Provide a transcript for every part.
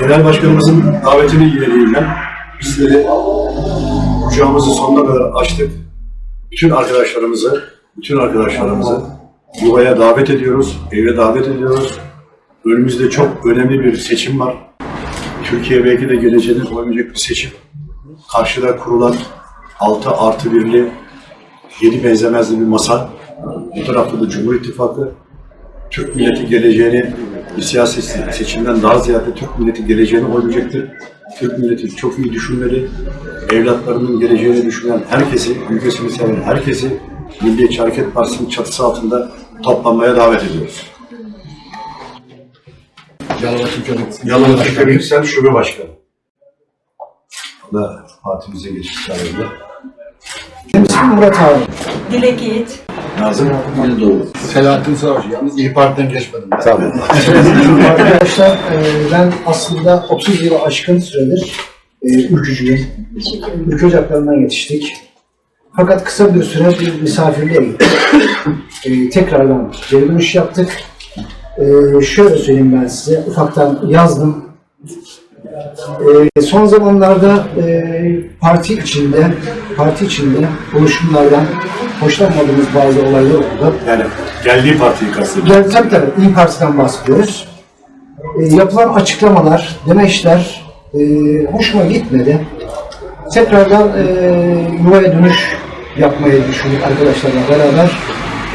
Genel Başkanımızın davetini ilgileriyle bizleri kucağımızı sonuna kadar açtık. Bütün arkadaşlarımızı, bütün arkadaşlarımızı yuvaya davet ediyoruz, eve davet ediyoruz. Önümüzde çok önemli bir seçim var. Türkiye belki de geleceğine koymayacak bir seçim. Karşıda kurulan 6 artı 1'li 7 benzemezli bir masa. Bu tarafta da Cumhur İttifakı. Türk milleti geleceğini bir siyasi se- seçimden daha ziyade Türk milleti geleceğini oynayacaktır. Türk milleti çok iyi düşünmeli. Evlatlarının geleceğini düşünen herkesi, ülkesini seven herkesi Milliyetçi Hareket Partisi'nin çatısı altında toplanmaya davet ediyoruz. Yalova Türkiye Yüksel Şube Başkanı. Da partimize geçiş tarihinde. Benim ismim Murat abi. Dilek Yiğit. Nazım Selahattin Savaş. Yalnız İyi Parti'den geçmedim. Ben. Tabii. Arkadaşlar e, ben aslında 30 yılı aşkın süredir e, ülkücüyüm. Ülkü ocaklarından yetiştik. Fakat kısa bir süre bir misafirliğe gittik. E, tekrardan geri dönüş yaptık. E, şöyle söyleyeyim ben size, ufaktan yazdım. E, son zamanlarda e, parti içinde, parti içinde oluşumlardan hoşlanmadığımız bazı olaylar oldu. Yani geldiği partiyi kastediyor. Yani tabii tabii İYİ Parti'den bahsediyoruz. E, yapılan açıklamalar, demeçler e, hoşuma gitmedi. Tekrardan e, yuvaya dönüş yapmayı düşündük arkadaşlarla beraber.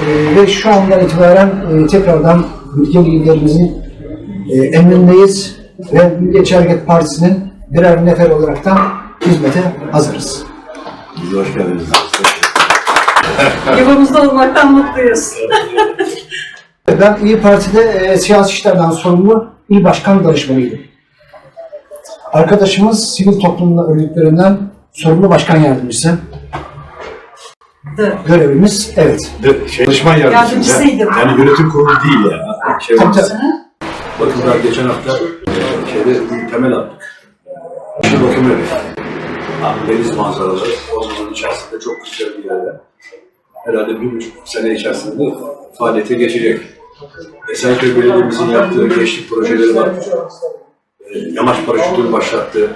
E, ve şu andan itibaren e, tekrardan ülke liderimizin e, emrindeyiz ve Milliyetçi Hareket Partisi'nin birer nefer olaraktan hizmete hazırız. Biz hoş geldiniz. Yuvamızda olmaktan mutluyuz. Ben İyi Parti'de e, siyasi işlerden sorumlu il başkan danışmanıydım. Arkadaşımız sivil toplum örgütlerinden sorumlu başkan yardımcısı. Dı. Görevimiz evet. De, şey, danışman yardımcısı. Yardımcısıydım. Yani yönetim kurulu değil ya. Şey, Tabii tabii. Bakın daha geçen hafta e, şeyde bir temel attık. Şu bakım evi. Deniz manzaraları. O zaman içerisinde çok güzel bir yerde. Herhalde bir buçuk sene içerisinde faaliyete geçecek. Esenköy Belediye'mizin yaptığı gençlik projeleri var. E, Yamaç paraşütünü başlattı.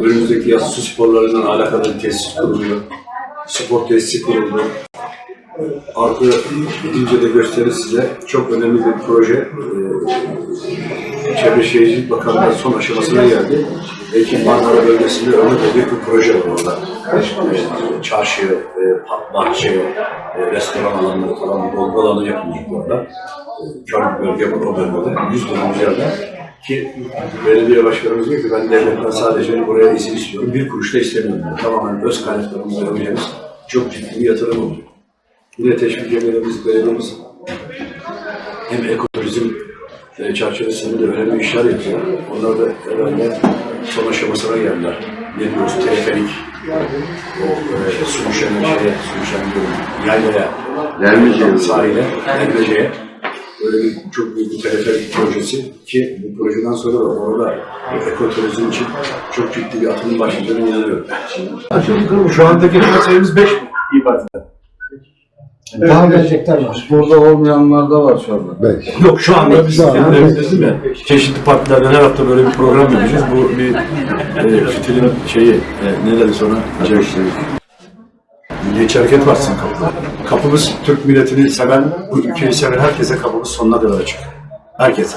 Önümüzdeki yaz su sporlarından alakalı bir tesis kuruluyor. Spor tesisi kuruldu. Artı gidince de gösterir size çok önemli bir proje. Ee, Çevre Şehircilik Bakanlığı son aşamasına geldi. Belki Marmara bölgesinde ömür boyu bir proje var orada. Ee, Çarşı, e, bahçe, e, restoran alanları falan dolgu alanı yapılacak orada. Kör bir bölge var o bölgede. 100 dönüm yerde. Ki belediye başkanımız diyor ki ben devletten sadece buraya izin istiyorum. Bir kuruş da istemiyorum. Tamamen öz kaynaklarımızla yapacağımız çok ciddi bir yatırım olacak. Yine teşvik emeğimiz, belediyemiz hem ekoturizm e, çerçevesinde de önemli işler yapıyor. Onlar da herhalde son aşamasına geldiler. Ne diyoruz? Teleferik, o e, Sümüşen'in şeye, Sümüşen'in diyorum, yaylaya, Yermece'ye. sahile, Yermece'ye böyle bir çok büyük bir teleferik projesi ki bu projeden sonra da orada ekoturizm için çok ciddi bir atılım başlayacağına inanıyorum. Şu andaki sayımız 5 mi? İyi Parti'de. Daha gelecekler var. Burada olmayanlar da var şu anda. Beş. Yok şu anda biz Daha yani var. dedim ya, çeşitli partilerden her hafta böyle bir program yapacağız. Bu bir e, fitilin şeyi, e, ne dedi sonra? Milliyetçi Hareket Partisi'nin kapısı. Kapımız Türk milletini seven, bu ülkeyi seven herkese kapımız sonuna kadar açık. Herkese.